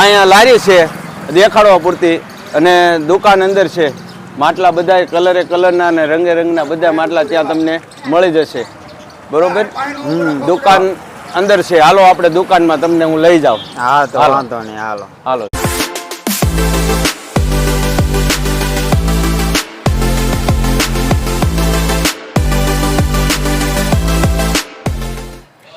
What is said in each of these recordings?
અહીંયા લારી છે દેખાડવા પૂરતી અને દુકાન અંદર છે. માટલા બધા કલરે કલરના અને રંગે રંગના બધા માટલા ત્યાં તમને મળી જશે. બરોબર? દુકાન અંદર છે. હાલો આપણે દુકાનમાં તમને હું લઈ જાઉં. હા તો વાંધો નહીં હાલો. હાલો.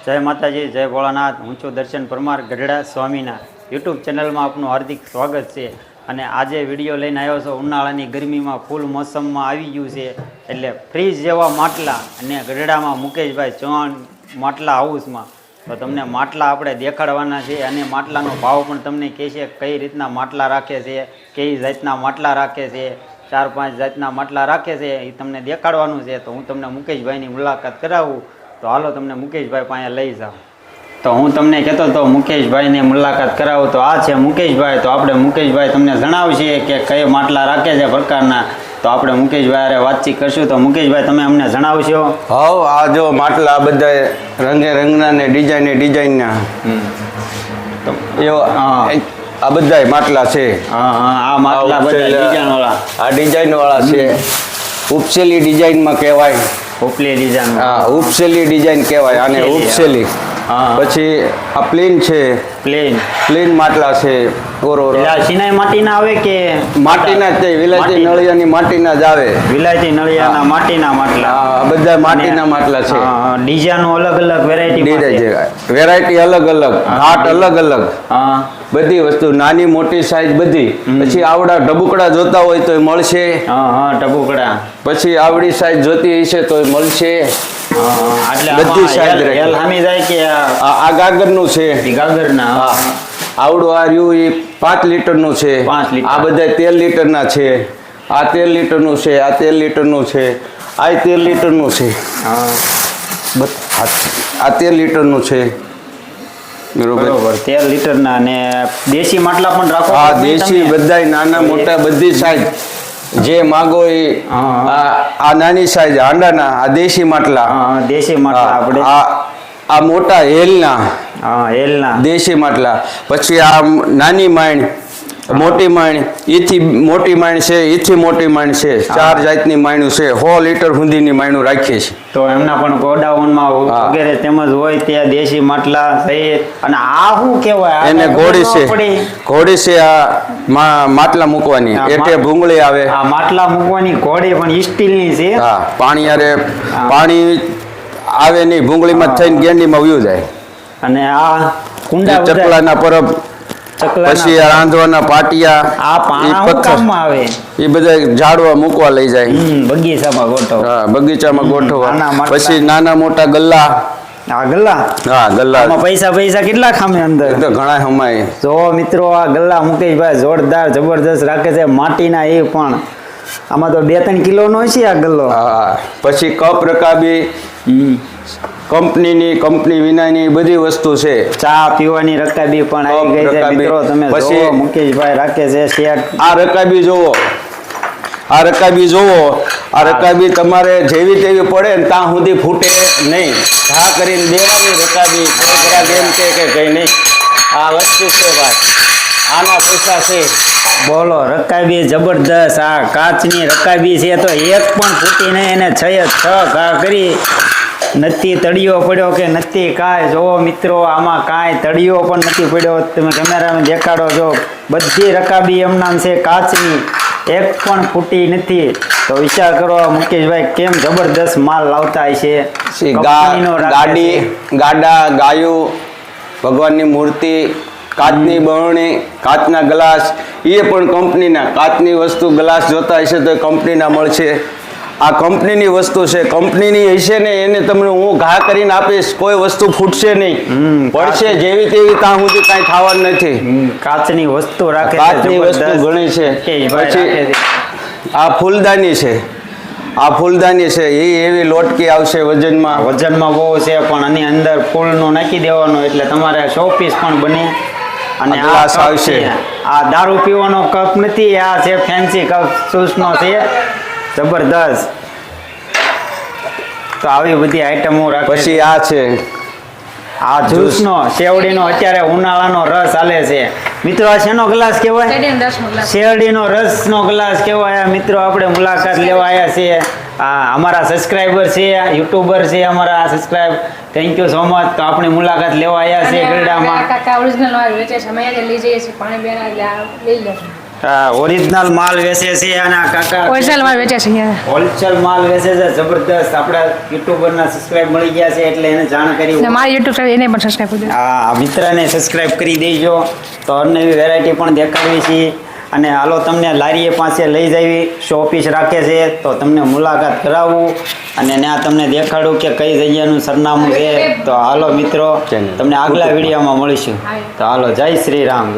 જય માતાજી જય ભોળાનાથ. હું છું દર્શન પરમાર ગઢડા સ્વામીના. યુટ્યુબ ચેનલમાં આપનું હાર્દિક સ્વાગત છે. અને આજે વીડિયો લઈને આવ્યો છો. ઉનાળાની ગરમીમાં ફૂલ મોસમમાં આવી ગયું છે. એટલે ફ્રીજ જેવા માટલા અને ગઢડામાં મુકેશભાઈ ચૌહાણ માટલા હાઉસમાં. તો તમને માટલા આપણે દેખાડવાના છે અને માટલાનો ભાવ પણ તમને કહેશે કઈ રીતના માટલા રાખે છે, કઈ જાતના માટલા રાખે છે, ચાર પાંચ જાતના માટલા રાખે છે, એ તમને દેખાડવાનું છે. તો હું તમને મુકેશભાઈની મુલાકાત કરાવું. તો હાલો તમને મુકેશભાઈ પાસે લઈ જાઉં. તો હું તમને કહેતો તો મુકેશભાઈની મુલાકાત કરાવું. તો આ છે મુકેશભાઈ. તો આપણે મુકેશભાઈ તમને જણાવશે કે કઈ માટલા રાખે છે પ્રકારના તો આપણે મુકેશભાઈ અરે વાતચીત કરશું. તો મુકેશભાઈ તમે અમને જણાવશો? હાવ આ જો માટલા બધા રંગે રંગના ને ડિઝાઈને ડિઝાઇનના તો એવા. આ બધા માટલા છે. હા હા આ માટલા બધા ડિઝાઇન વાળા. આ ડિઝાઇન વાળા છે. ઉપસેલી ડિઝાઇનમાં કહેવાય. ઉપલી ડિઝાઇન હા ઉપસેલી ડિઝાઇન કહેવાય. આને ઉપસેલી. પછી આ પ્લેન છે. પ્લેન. પ્લેન માટલા છે ઓરો સિનાઈ માટીના આવે કે માટીના જ તે વિલાયતી નળિયાની માટીના જ આવે. વિલાયતી નળિયાના માટીના માટલા. આ બધા માટીના માટલા છે. ડિઝાઇનો અલગ અલગ વેરાયટી વેરાયટી અલગ અલગ. ઘાટ અલગ અલગ. હા. બધી વસ્તુ નાની મોટી સાઈઝ બધી. પછી આવડા ઢબુકડા જોતા હોય તો મળશે. હા હા ઢબુકડા. પછી આવડી સાઈઝ જોતી હશે તો મળશે. બધી શાયદ સામી જાય કે આ ગાગરનું છે. ગાગરના? આવડું આ રહ્યું એ પાંચ લીટરનું છે. પાંચ લીટર. આ બધા તેર લીટરના છે. આ તેર લીટરનું છે આ તેર લીટરનું છે આ તેર લીટરનું છે. હા. આ- તેર લીટરનું છે. બરોબર? તેર લીટરના અને દેશી માટલા પણ રાખો. આ દેશી બધા બધાય નાના મોટા બધી સાઈઝ. જે માગો એ. આ આ નાની સાઈઝ આંડાના આ દેશી માટલા. દેશી માટલા આપણે. આ આ મોટા હેલના. હેલના. દેશી માટલા. પછી આ નાની માણ મોટી માણી ઈથી મોટી માણ છે ઈથી મોટી માણ છે ચાર જાતની માણ્યું છે સો લીટર સુધીની માણ્યું રાખીએ છીએ. તો એમના પણ ગોડાઉનમાં હા. વગેરે તેમજ હોય ત્યાં દેશી માટલા સહિત અને આ શું કહેવાય? એને ઘોડી છે. ઘોડી છે આ માટલા મૂકવાની. એટલે ભૂંગળી આવે. આ માટલા મૂકવાની ઘોડી પણ સ્ટીલની છે. હા પાણી અરે પાણી આવે નહીં ભૂંગળીમાં થઈને ગેંડીમાં વ્યુ જાય. અને આ કુંડા ચકલાના પરબ પછી રાંધવાના પાટિયા આ પાણા કામમાં આવે? એ બધા ઝાડવા મૂકવા લઈ જાય. બગીચામાં ગોઠો હા બગીચામાં ગોઠવવા પછી નાના મોટા ગલ્લા. આ ગલ્લા? હા ગલ્લા. પૈસા પૈસા કેટલા ખામે અંદર? તો ઘણા હમાય. જો મિત્રો આ ગલ્લા મુકેશભાઈ જોરદાર જબરદસ્ત રાખે છે માટીના એ પણ. આમાં તો બે ત્રણ કિલોનો છે આ ગલ્લો. હા પછી કપ રકાબી. કંપનીની કંપની વિનાની બધી વસ્તુ છે. ચા પીવાની રકાબી પણ આવી ગઈ છે મિત્રો તમે જોવો મુકેશભાઈ રાખે છે શેક આ રકાબી જોવો આ રકાબી જોવો આ રકાબી તમારે જેવી તેવી પડે ને ત્યાં સુધી ફૂટે નહીં. ઘા કરીને દેવાની રકાબી ગ્રાહક એમ કે કે કઈ નહીં. આ વસ્તુ છે ભાઈ. આના પૈસા છે. બોલો રકાબી જબરદસ્ત. આ કાચની રકાબી છે તો એક પણ ફૂટી નહીં એને છ છ ઘા કરી નથી તળિયો પડ્યો કે નથી કાંઈ? જોવો મિત્રો આમાં કાંઈ તળિયો પણ નથી પડ્યો. તમે કેમેરામાં દેખાડો છો. બધી રકાબી એમનામ છે કાચની. એક પણ ફૂટી નથી. તો વિચાર કરો મુકેશભાઈ કેમ જબરદસ્ત માલ લાવતા છે? ગાડી ગાડા ગાયું ભગવાનની મૂર્તિ કાચની બરણી કાચના ગ્લાસ એ પણ કંપનીના. કાચની વસ્તુ ગ્લાસ જોતા હશે તો કંપનીના મળશે. આ કંપનીની વસ્તુ છે. કંપનીની હશે ને એને તમને હું ઘા કરીને આપીશ. કોઈ વસ્તુ ફૂટશે નહીં. પડશે જેવી તેવી ત્યાં સુધી કાંઈ થવાનું નથી. કાચની વસ્તુ રાખે કાચની વસ્તુ ઘણી છે. પછી આ ફૂલદાની છે. આ ફૂલદાની છે. એ એવી લોટકી આવશે વજનમાં. વજનમાં બહુ છે પણ આની અંદર ફૂલનું નાખી દેવાનું એટલે તમારે શોપીસ પણ બને. અને આ આવશે. આ દારૂ પીવાનો કપ નથી આ છે ફેન્સી કપ શૂઝનો છે જબરદસ્ત. તો આવી બધી આઈટમો રાખ પછી આ છે. આ જ્યુસનો શેવડીનો અત્યારે ઉનાળાનો રસ હાલે છે. મિત્રો આ શેનો ગ્લાસ કહેવાય? શેરડીનો રસનો ગ્લાસ. કહેવાય. મિત્રો આપણે મુલાકાત લેવા આવ્યા છીએ. આ અમારા સબસ્ક્રાઈબર છે યુટ્યુબર છે અમારા subscribe thank you so much તો આપણી મુલાકાત લેવા આવ્યા છીએ ગરડામાં. કાકા ઓરિજિનલ વાળ વેચે છે. અમે લઈ જઈએ છીએ. પાણી બેના લઈ લે. ઓરિજિનલ માલ વેચે છે અને આ કાકા હોલસેલ માલ વેચે છે અહીંયા. હોલસેલ માલ વેચે છે જબરદસ્ત. આપણા યુટ્યુબરના સબસ્ક્રાઇબ મળી ગયા છે એટલે એને જાણ કરી મારી યુટ્યુબ ચેનલ એને પણ સબસ્ક્રાઇબ કરી હા મિત્રને સબસ્ક્રાઇબ કરી દેજો. તો અનવી વેરાયટી પણ દેખાડવી છે અને હાલો તમને લારીએ પાસે લઈ જવી. શોપીસ રાખે છે. તો તમને મુલાકાત કરાવવું અને ત્યાં તમને દેખાડું કે કઈ જગ્યાનું સરનામું છે. તો હાલો મિત્રો તમને આગલા વિડીયોમાં મળીશું. તો હાલો જય શ્રી રામ.